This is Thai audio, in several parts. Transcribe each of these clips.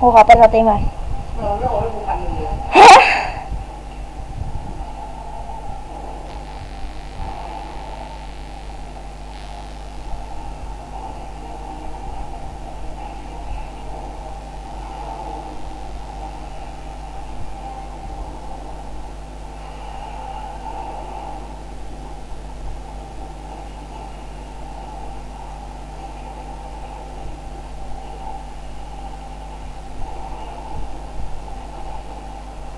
กูขอเป็นสตรีมก่อน เออไม่โอนให้กูพันหนึ่งเลย ฮะ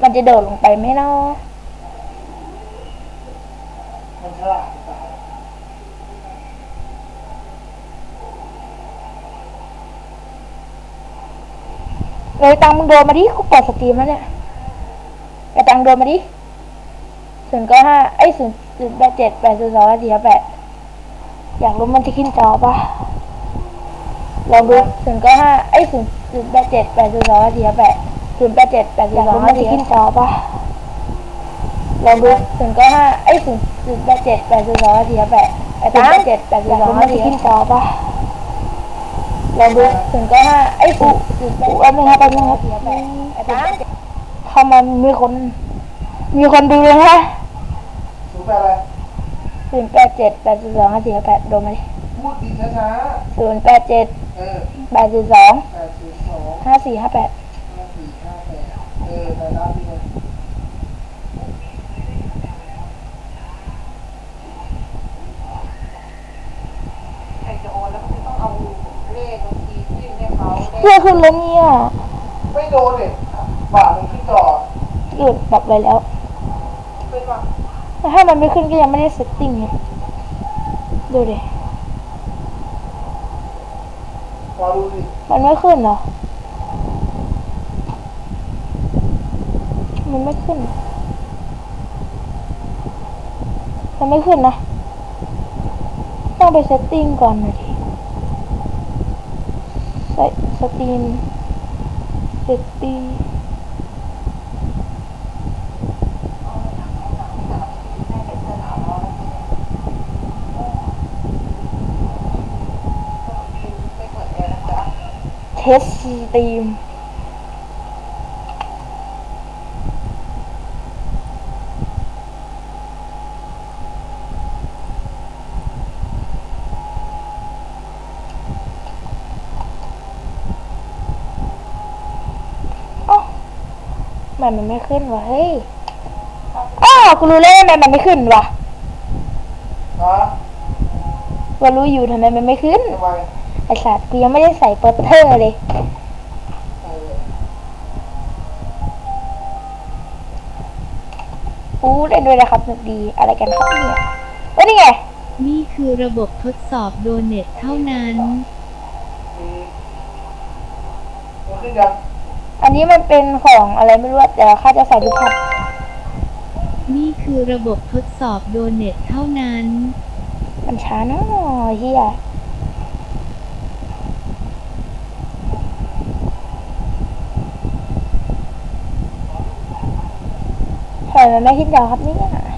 มันจะโดดลงไปไหมเนาะมันฉลาดเลยตังมึงโดนมาดิกูเปิดสตรีมแล้วเนี่ยไอตังโดนมาดิศูนย์ก้าห้าไอ้ศูนย์ศูนย์แปดเจ็ดแปดศูนย์สองสี่แปดอยากรู้มันจะขึ้นจอปะลองดูศูนย์ก้าห้าไอ้ศูนย์ศูนย์แปดเจ็ดแปดศูนย์สองสี่แปด ศูนย์แปดเจ็ดแปดศูนย์สองมันจะขึ้นจอปะลองดูศูนย์เก้าห้าไอ้ศูนย์ศูนย์แปดเจ็ดแปดศูนย์สองสี่แปดไอ้ตังแปดเจ็ดแปดศูนย์สองมันจะขึ้นจอปะลองดูถึงก็ห้าไอ้ปุ๊ปุ๊แป๊บนึงครับแป๊บนึงครับไอ้ตาเข้ามามีคน มีคนดูเลยฮะสูงไปอะไรศูนย์แปดเจ็ดแปดศูนย์สองห้าสี่ห้าแปดโดนไหมพูดดีช้าศูนย์แปดเจ็ดๆเออแปดศูนย์สองแปดศูนย์สองห้าสี่ห้าแปด ห้าสี่ห้าแปดเออแต่ละดีเลย ใครจะโอนแล้วคุณต้องเอาเลขบัญชียื่นให้ เขาเลเพื่อขขึ้นแล้วเนี่ยไม่โดนเนี่ยบาทหนึ่งขึ้นจอหยุดปรับไปแล้วเป็นว่าแต่ถ้ามันไม่ขึ้นก็ยังไม่ได้เซตติ้งไงดูดิพอดูสิมันไม่ขึ้นเหรอ มันไม่ขึ้น มันไม่ขึ้นนะ ต้องไปเซตติ้งก่อนหน่อยดิใส่สตรีมเซตติ้งไม่เหมือนกันนะจ๊ะเทสสตรีม ทำไมมันไม่ขึ้นวะเฮ้ยอ้าวกูรู้แล้วทำไมมันไม่ขึ้นวะฮะว่ารู้อยู่ทำไมมันไม่ขึ้นทำไมไอสัตว์กูยังไม่ได้ใส่โปสเตอร์เลยเอออู้เล่นด้วยนะครับสนุกดีอะไรกันครับเนี่ยเอ้ยนี่ไงนี่คือระบบทดสอบโดเน็ตเท่านั้นมีมันขึ้นยังอั นนี้มันเป็นของอะไรไม่รู้อะแต่ข้าจะใส่ดูภาพนี่คือระบบทดสอบโดเน็ตเท่านั้น มันช้าเนาะเฮียทำไมมันไม่ขึ้นจอครับเนี่ย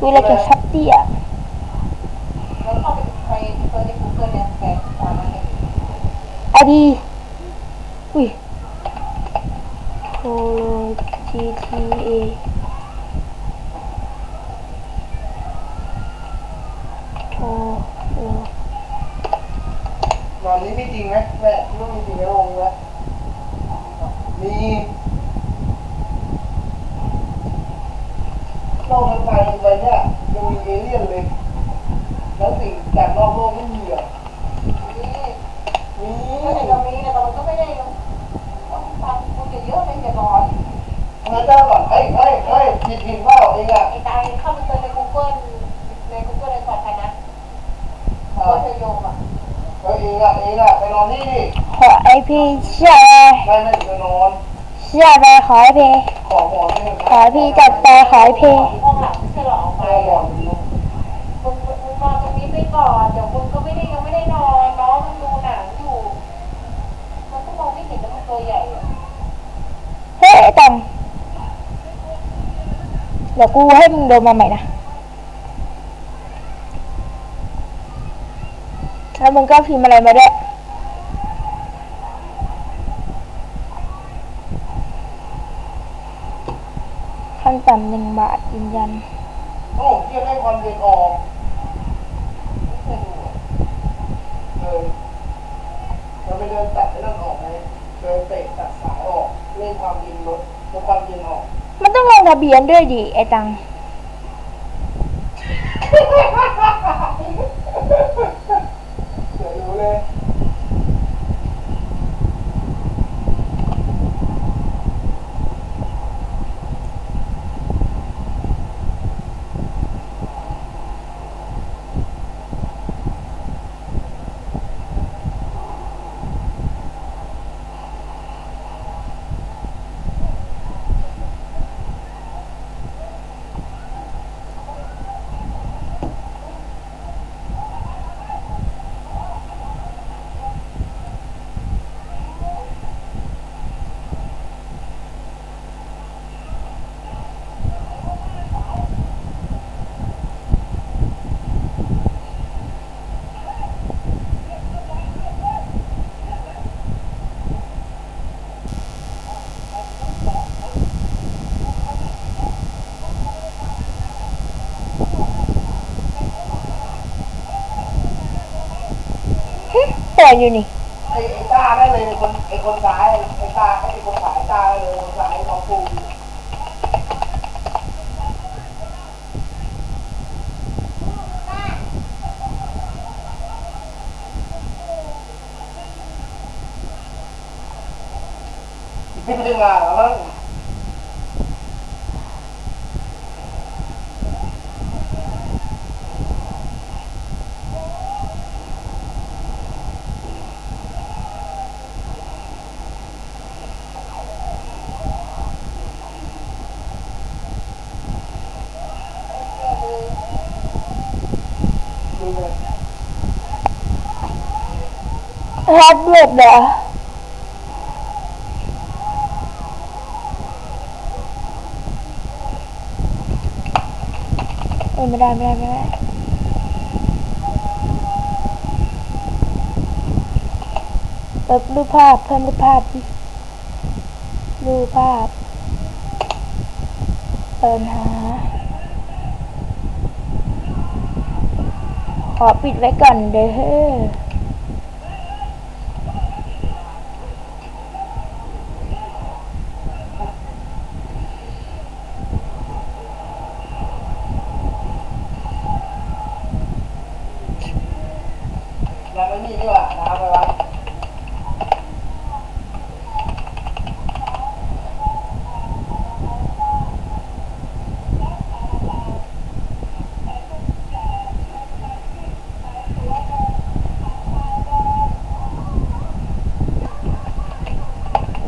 ดู อะไรเกี่ยวกับเตี้ยแล้วเข้าไปใครเปิดใน Google เนี่ยแปลตามนั้นเลยอะดีอุ้ยโทร GTA โทรนอนนี้มีจริงไหม นะเจ้าก่อนเฮ้ยเฮ้ยเฮ้ยผิดผิดเปล่าเองอะไอ้ตายเข้าไปเจอใน Google ใน Google ในสอดใครนะโคอเธโยมอะเออเงอะเองอะไปนอนที่ดิขอไอพีเชื่อเลยไม่ไม่ไปนอน เชื่อไปขอไอพีขอหมอนให้ขอพีจัดไปขอไอพีห้องหลังที่จะหลอกไปหมอนมึงมึงนอนตรงนี้ไปก่อนเดี๋ยวคุณก็ไม่ได้ยังไม่ได้นอนน้องมึงดูหนังอยู่มันก็มองไม่เห็นแล้วมันตัวใหญ่เฮ้ยตัง เดี๋ยวกูให้มึงโดนมาใหม่นะ แล้วมึงก็พิมพ์อะไรมาด้วยขั้นต่ำหนึ่งบาทยืนยัน โอ้เที่ยได้ความเย็นออกเออเราไปเดินตัดไอ้นั่นออกไงเดินเตะตัดสายออกเล่นความเย็นลดลดความเย็นออก มันต้องลงทะเบียนด้วยดิไอ้ตัง ปล่อยอยู่นี่ไอ้ไอ้ตาได้เลยไอ้คนไอ้คนซ้ายไอ้ตาไอ้คนขายตาได้เลยคนซ้ายของปูไม่ได้มาหรอ รับเลือดเหรอเอ้ยไม่ได้ไม่ได้ไม่ได้เปิดรูปภาพเพิ่มรูปภาพดิรูปภาพ เปิดหา ขอปิดไว้ก่อนเด้อ ยังไม่มีดีกว่าน้ำไปวะ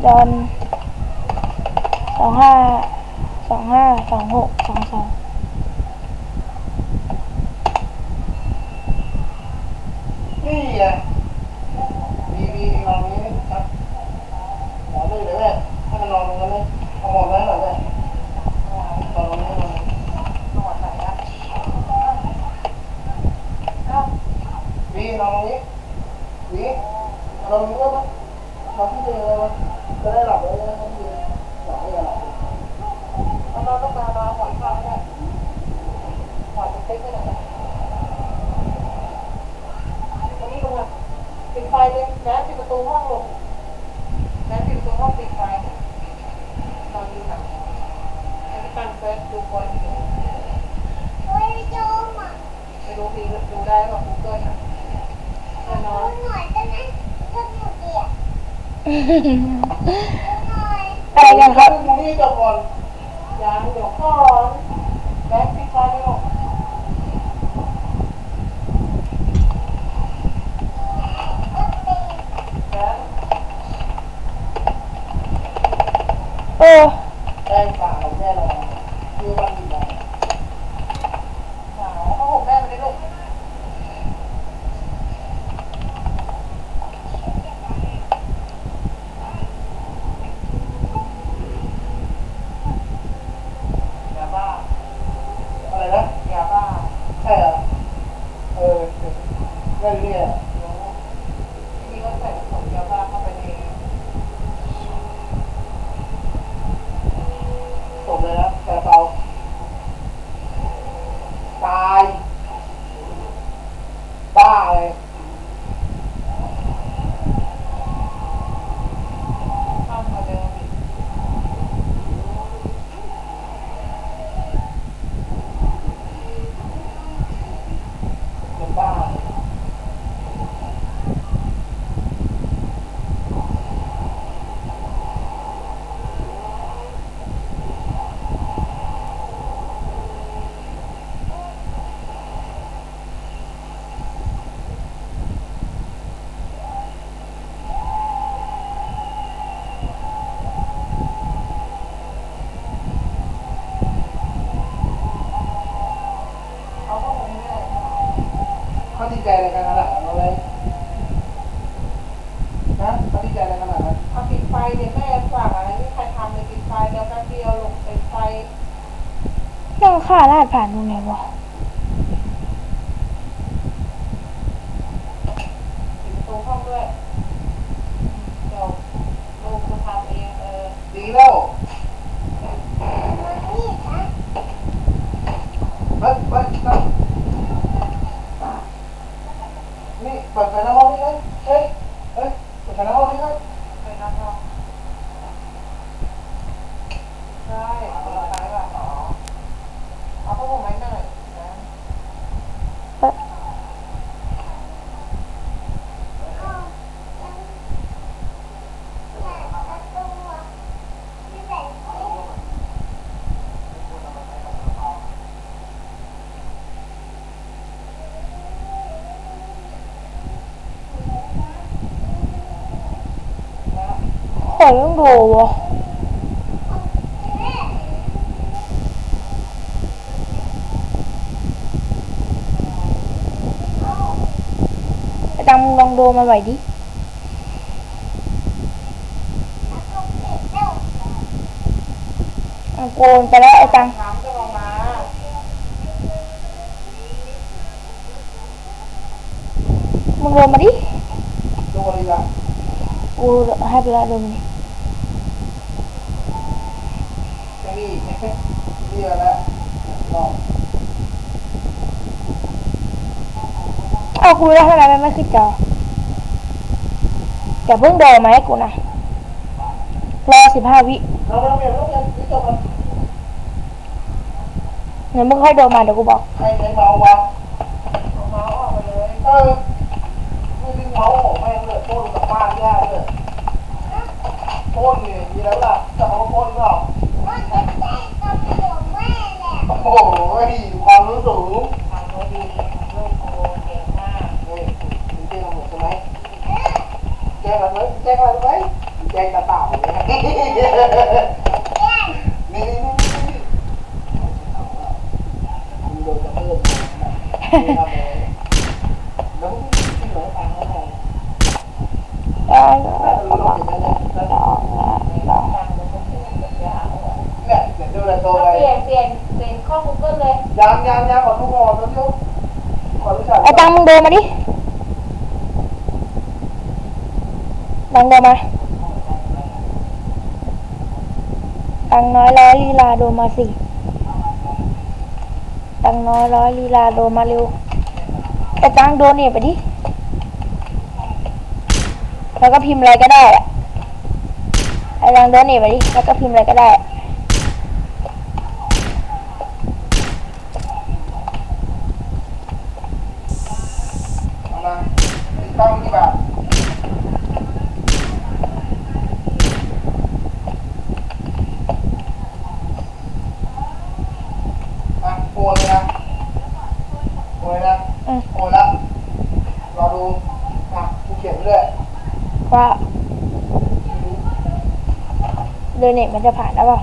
ด อน สองห้า สองห้า สองหก สองสองนี่ไงมีมีนอนนี้ครับหมอนเลยเดี๋ยวแม่ให้มันนอนตรงนั้นเลยเอาหมอนไว้หน่อยแม่นอนตรงนี้นอนนอนไหนอะเอ้าวีนอนตรงนี้วีนอนตรงนี้ก็ ได้นอนที่เดิมเลยวะจะได้หลับเลยนะที่หลับไม่หลับเอานอนลงมานอนหมอนข้างไม่ได้หมอนมันเต็มไปหมดเลยวันนี้ลงมาปิดไฟเลยแม่ปิดประตูห้องลงแม่ปิดประตูห้องปิดไฟนอนดูหนังไอ้ที่ตั้งเฟซดูบอลอยู่ไม่รู้มีดูได้หรอกูเกิลอะแน่นอน อะไรกันครับนี่ก่อนยาหลอกพ่แม็กพิคาร์โอโอ้ เขาดีใจอะไรกันขนาดนั้นเลยนะเขาดีใจอะไรขนาดนั้นเอาปิดไฟเนี่ยแม่ฝากอะไรไม่ใครทำเลยปิดไฟเดี๋ยวแป๊บเดียวลงเปิดไฟนั่งค่าลาดผ่านตรงไหนวะ ปิดประตูห้องด้วยเดี๋ยวลูกจะทำเองเออ ดีแล้วเฮ้ยเฮ้ยนั่ง นี่เปิดไฟหน้าห้องนี่เลยเฮ้ยเฮ้ยเปิดไฟหน้าห้องนี่เลยไปนั่งห้องใช่เปิดไฟแบบอ๋อเอาผ้าห่มไหมอยนะ ขอยังโดวะไอ้ตังมึงลองโดมาไหวดิอะโก นไปแล้วไอ้ตังน้ำจะลงมามึงโดมาดิดูอะไรกันกูให้ไปแล้วโดมาดินี่นี่อะไรนะลองเอากูแล้วทำไมมันไม่ขึ้นจออย่าเพิ่งโดมาให้กูนะรอสิบห้าวิเราไม่ต้องเรียนต้องเรียนนี่จบกันเดี๋ยวมึงค่อยโดมาเดี๋ยวกูบอกใครใช้เมาวะเอาเมาส์ออกไปเลยเออไม่ดึงเมาส์ของแม่งเลยโค่นกับบ้านแย่เลยโค่นนี่มีแล้วล่ะจะเอาโค่นเปล่าโอ้โห ความรู้สูง ทำตัวดีลูกโกเก่งมาก นี่มีเจ้าหมดใช่ไหมแจ้งอะไรไหมแจ้งอะไรไหมแจ้งตาเต่าเนี่ยนี่นี่นี่นี่มึงโดนจะเพิ่มนี่ทำไงแล้วมึงที่ไหนตังค์เขาไง เออ เราลองเห็นไหมเนี่ย ลองลอง ตังค์มันก็ขึ้นกับยา เนี่ยเดี๋ยวดูเลยโต เอา ไป เปลี่ยนเปลี่ยนเปลี่ยนข้อ Google เลย ยัง ยังยังขอกแล้วเดี๋ยวขอรู้จักไอตังมึงโดมาดิตังโดมาตังน้อยร้อยลีลาโดมาสิตังน้อยร้อยลีลาโดมาเร็วไอ้ตังโดเนี่ยไปดิแล้วก็พิมพ์อะไรก็ได้อะไอ้ตังโดเนี่ยไปดิแล้วก็พิมพ์อะไรก็ได้ เอามาติดตั้งกี่บาทอะโอนเลยนะโอนเลยนะอืมโอนแล้วรอดูอะกูเขียนไว้ด้วยว่าเดนเน็ตมันจะผ่านแล้วเปล่า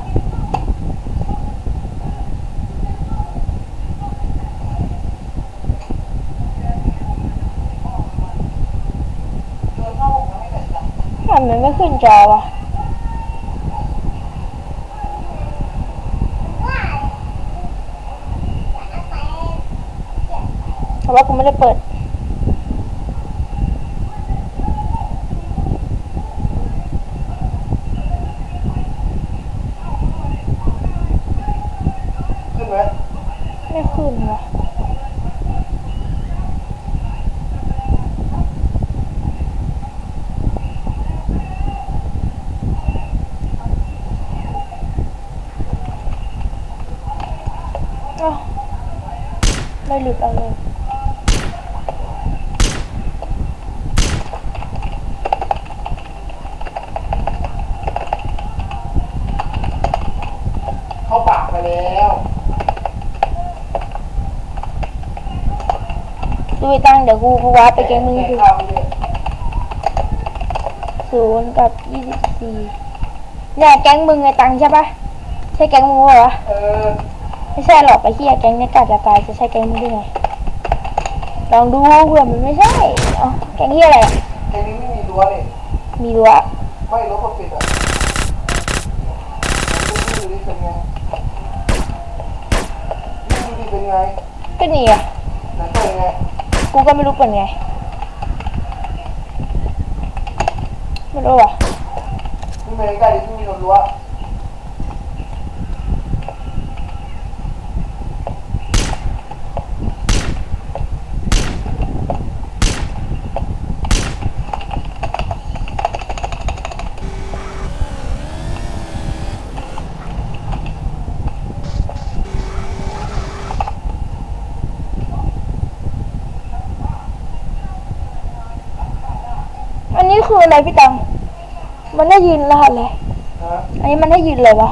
โดนข้อหกมันไม่เกิดจาก ทำไมมันไม่ขึ้นจอวะเพราะว่ากูไม่ได้เปิด ขึ้นไหม ไม่ขึ้นวะอ้าวไม่ หลุดเอาเลยเข้าปากไปแล้วดูไอ้ตั้งเดี๋ยวกูกูวาร์ปไปเกมมึงแกดูข้าวไปเลยศูนย์กับยี่สิบสี่เนี่ยแก๊งมึงไอ้ตังใช่ปะใช่แก๊งมึงปะวะ เออ ไม่ใช่หรอกไอ้เหี้ยแก๊งเนี่ยกาจะตายจะใช่แก๊งมึงได้ไงลองดูเผื่อมันไม่ใช่เอ๋อแกงเฮียอะไรอะแค่นี้ไม่มีรั้วนี่มีรั้วไม่รั้วก็ปิดอะดูดิเป็นไงนี่ดูดิเป็นไงก็นี่อะไหนเป็นไงกูก็ไม่รู้เป็นไงไม่รู้อะนี่ไม่ใกล้ดิที่มีรั้ว อันนี้คืออะไรพี่ตัง มันได้ยินรหัสเลยนะอันนี้มันได้ยินเลยวะ